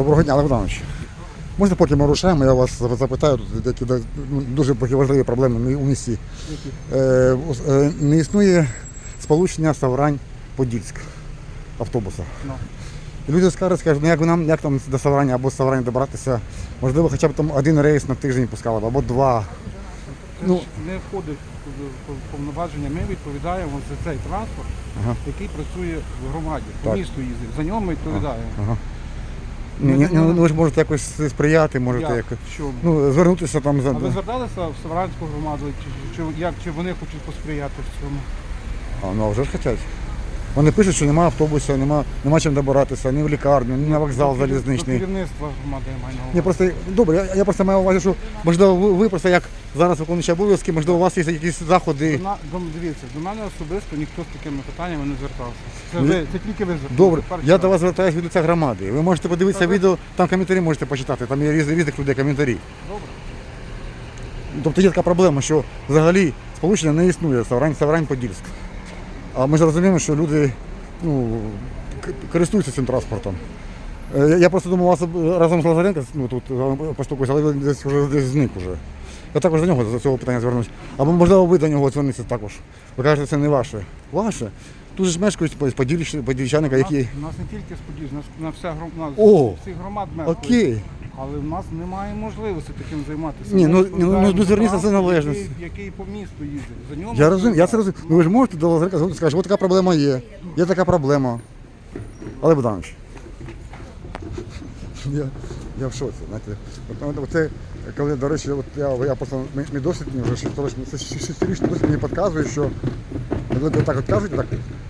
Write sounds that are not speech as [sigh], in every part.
Доброго дня, Олег Богданович. Можете поки ми рушаємо, я вас запитаю, тут які да- ну, дуже важливі проблеми у місті. Е, е, не існує сполучення Саврань-Подільськ автобуса. Ну. І люди скажуть, скажуть, ну як, нам, як там до Савраня або з Савраня добратися, можливо, хоча б там один рейс на тиждень пускали б, або два. Це Ну. не входить в в повноваження. Ми відповідаємо за цей транспорт, Ага. який працює в громаді. По місту їздить. За нього ми відповідаємо. Ага. Ми Ні, ні, ну, ви ж можете якось сприяти, можете Як? як, чому? ну, звернутися там за. А ви зверталися в Савранську громаду, чи, чи, як, чи вони хочуть посприяти в цьому? А, ну а вже ж хочуть. Вони пишуть, що немає автобуса, нема, нема чим добиратися, ні в лікарню, ні на вокзал залізничний. До керівництва громади я маю на увазі. Ні, просто добре, я, я просто маю на увазі, що можливо ви, ви просто як зараз виконуючі обов'язки, можливо, у вас є якісь заходи. До, на- до, дивіться, до мене особисто ніхто з такими питаннями не звертався. Це, Ну, ви, це тільки ви зверталися. Добре, Перший я раз. до вас звертаюся від лиця громади. Ви можете подивитися відео, там коментарі можете почитати, там є різних, різних людей коментарі. Добре. Тобто є така проблема, що взагалі сполучення не існує Саврань, Саврань Подільськ. А ми ж розуміємо, що люди ну, користуються цим транспортом. Е, Я просто думав, у вас разом з Лазаренко ну, тут е, але він десь вже десь зник уже. Я також до нього за цього питання звернусь. Або можливо ви до нього звернетеся також. Ви кажете, це не ваше. Ваше. Тут же ж мешкають подільчаника, які. У нас, у не тільки сподіваюся, нас на вся гром... у нас О! всіх громад мешкають. Окей. Але в нас немає можливості таким займатися. Ні, Ми ну, ну, ну, зверніться за належність. Який, який по місту їздить. За нього Я розумію, я це розумію. Ну ви ж можете до Лазаренка звернутися, скажете, от така проблема є. Є така проблема. Але Богданович. [laughs] Я, я в шоці, знаєте. От, от, це, коли, до речі, от я, я просто мій, мій досвід мені вже шесторічний, це шестирічний досвід мені підказує, що коли так от кажуть, так,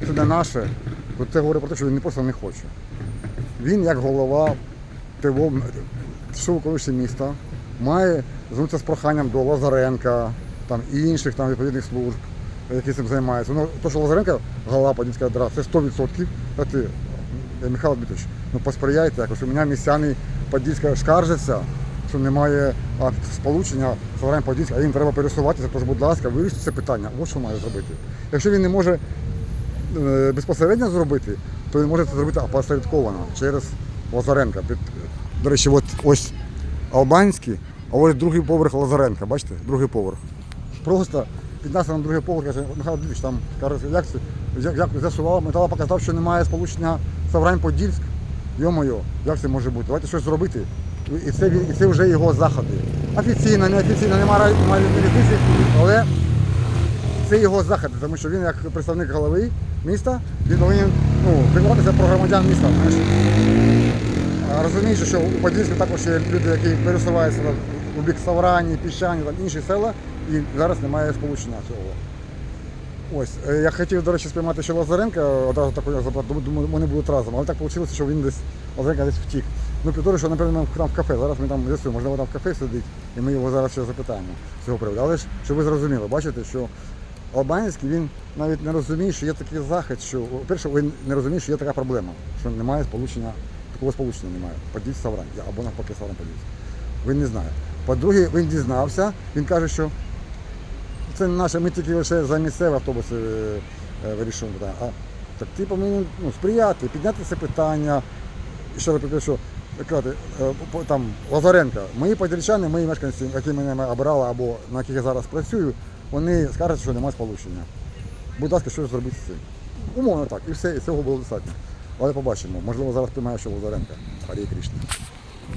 це не наше, то це говорить про те, що він не просто не хоче. Він як голова ТВО, що виконуючий міста, має звернутися з проханням до Лазаренка там, інших там, відповідних служб, які цим займаються. Ну, то, що Лазаренко, голова Подільська ДРА, це 100%. Знаєте, е, Михайло Дмитрович, ну посприяйте якось. У мене містяни Подільська скаржаться, що немає а, сполучення Саврань Подільська, а їм треба пересуватися, тож, будь ласка, вирішіть це питання. Ось що має зробити. Якщо він не може е, безпосередньо зробити, то він може це зробити опосередковано через Лазаренка. До речі, от ось Албанський, а ось другий поверх Лазаренка, бачите, другий поверх. Просто піднявся на другий поверх, каже, Михайло Дмитрович, там каже, як це, з'ясував, метала показав, що немає сполучення Саврань-Подільськ. Йо-моє, як це може бути? Давайте щось зробити. І це, і це вже його заходи. Офіційно, неофіційно, немає, різниці, але це його заходи, тому що він як представник голови міста, він повинен ну, піклуватися про громадян міста. Знаєш. Розуміючи, що у Подільську також є люди, які пересуваються там, у бік Саврані, Піщані, там інші села, і зараз немає сполучення цього. Ось, е, я хотів, до речі, спіймати ще Лазаренка, одразу такого запитати, думаю, вони будуть разом, але так вийшло, що він десь Лазаренко десь втік. Ну, півтори, що, напевно, там в кафе. Зараз ми там з'ясуємо, можливо, там в кафе сидить, і ми його зараз ще запитаємо з цього приводу. Але ж, щоб ви зрозуміли, бачите, що Албанський він навіть не розуміє, що є такий захід, що, по-перше, він не розуміє, що є така проблема, що немає сполучення, такого сполучення немає. Подіть Саврань, або навпаки Саврань Подіть. Він не знає. По-друге, він дізнався, він каже, що це наше, ми тільки лише за місцеві автобуси е, е, вирішуємо питання. А так ти повинен ну, сприяти, підняти це питання. І раз кажу, що казати, е, там Лазаренка, мої подільчани, мої мешканці, які мене обирали або на яких я зараз працюю, вони скажуть, що немає сполучення. Будь ласка, що зробити з цим? Умовно так, і все, і цього було достатньо. Але побачимо. Можливо, зараз приймає ще Лазаренка. Харі Крішна.